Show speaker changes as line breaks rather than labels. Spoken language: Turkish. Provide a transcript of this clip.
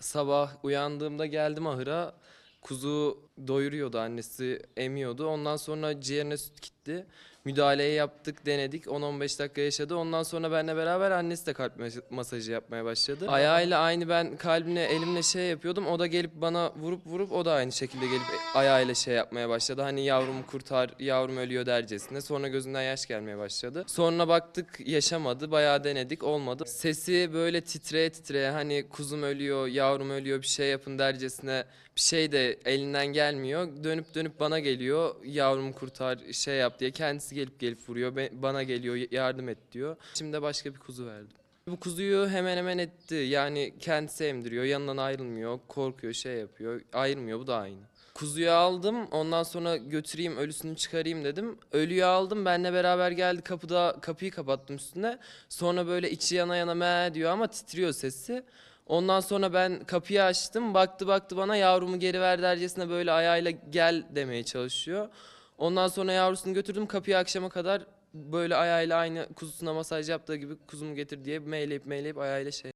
Sabah uyandığımda geldim ahıra. Kuzu doyuruyordu annesi emiyordu. Ondan sonra ciğerine süt gitti. Müdahaleyi yaptık denedik 10-15 dakika yaşadı. Ondan sonra benimle beraber annesi de kalp mas- masajı yapmaya başladı. Ayağıyla aynı ben kalbine elimle şey yapıyordum. O da gelip bana vurup vurup o da aynı şekilde gelip ayağıyla şey yapmaya başladı. Hani yavrumu kurtar yavrum ölüyor dercesine. Sonra gözünden yaş gelmeye başladı. Sonra baktık yaşamadı. Bayağı denedik olmadı. Sesi böyle titreye titreye hani kuzum ölüyor yavrum ölüyor bir şey yapın dercesine bir şey de elinden gelmiyor. Dönüp dönüp bana geliyor. Yavrumu kurtar, şey yap diye. Kendisi gelip gelip vuruyor. Bana geliyor, yardım et diyor. Şimdi başka bir kuzu verdim. Bu kuzuyu hemen hemen etti. Yani kendisi emdiriyor. Yanından ayrılmıyor. Korkuyor, şey yapıyor. Ayrılmıyor. Bu da aynı. Kuzuyu aldım. Ondan sonra götüreyim, ölüsünü çıkarayım dedim. Ölüyü aldım. Benle beraber geldi. Kapıda kapıyı kapattım üstüne. Sonra böyle içi yana yana me diyor ama titriyor sesi. Ondan sonra ben kapıyı açtım. Baktı baktı bana yavrumu geri ver dercesine böyle ayağıyla gel demeye çalışıyor. Ondan sonra yavrusunu götürdüm kapıyı akşama kadar böyle ayağıyla aynı kuzusuna masaj yaptığı gibi kuzumu getir diye meyleyip meyleyip ayağıyla şey